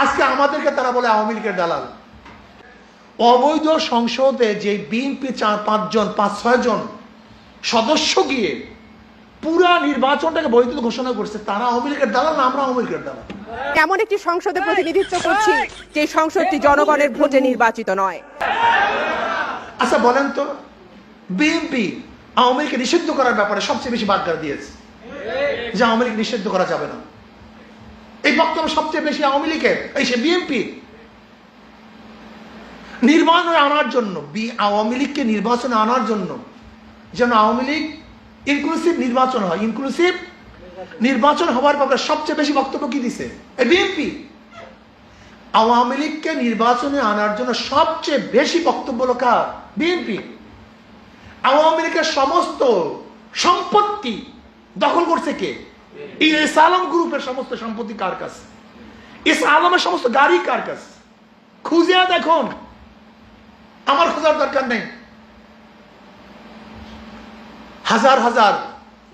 আজকে আমাদেরকে তারা বলে আওয়ামী লীগের দালাল। অবৈধ সংসদে যে বিএনপি চার পাঁচজন পাঁচ ছয় জন সদস্য গিয়ে পুরা নির্বাচনটাকে বৈধ ঘোষণা করছে তারা আওয়ামী লীগের দালাল না আমরা আওয়ামী লীগের দালাল? এমন একটি সংসদে প্রতিনিধিত্ব করছি যে সংসদটি জনগণের ভোটে নির্বাচিত নয়। আচ্ছা বলেন তো বিএনপি আওয়ামী লীগকে নিষিদ্ধ করার ব্যাপারে সবচেয়ে বেশি বাগ্দার দিয়েছে। যে আওয়ামী লীগ নিষিদ্ধ করা যাবে না। এই বক্তব্য সবচেয়ে বেশি আওয়ামী লীগের, এই সে বিএনপি। নির্বাচনে আনার জন্য, বি, আওয়ামী লীগকে নির্বাচনে আনার জন্য যেন আওয়ামী লীগ ইনক্লুসিভ নির্বাচন হয়। ইনক্লুসিভ নির্বাচন হওয়ার ব্যাপারে সবচেয়ে বেশি বক্তব্য কি দিছে? বিএনপি। আওয়ামী লীগকে নির্বাচনে আনার জন্য সবচেয়ে বেশি বক্তব্য হলো কার? বিএনপি। আওয়ামী লীগের সমস্ত সম্পত্তি দখল করছে কে? আলম গ্রুপের সমস্ত সম্পত্তি কার কাছে? আলমের সমস্ত গাড়ি কার কাছে? দেখুন। আমার খোঁজার দরকার নেই। হাজার হাজার,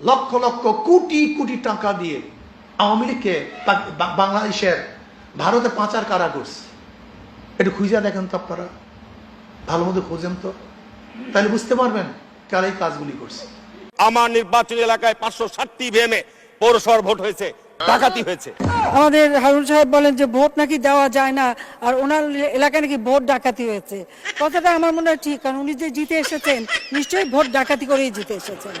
লক্ষ লক্ষ, কোটি কোটি টাকা দিয়ে আওয়ামী লীগকে বাংলাদেশের ভারতে পাচার কারা করছে? একটু খুঁজে দেখেন তো আপনারা। ভালো মতো খোঁজেন তো। তাহলে বুঝতে পারবেন কারা এই কাজগুলি করছে। আমার নির্বাচনী এলাকায় পাঁচশো ষাটটি ভিএমে পৌরসভার ভোট হয়েছে, ডাকাতি হয়েছে। আমাদের হারুন সাহেব বলেন যে ভোট নাকি দেওয়া যায় না, আর ওনার এলাকায় নাকি ভোট ডাকাতি হয়েছে। কথাটা আমার মনে হয় ঠিক, কারণ উনি যে জিতে এসেছেন, নিশ্চয়ই ভোট ডাকাতি করেই জিতে এসেছেন।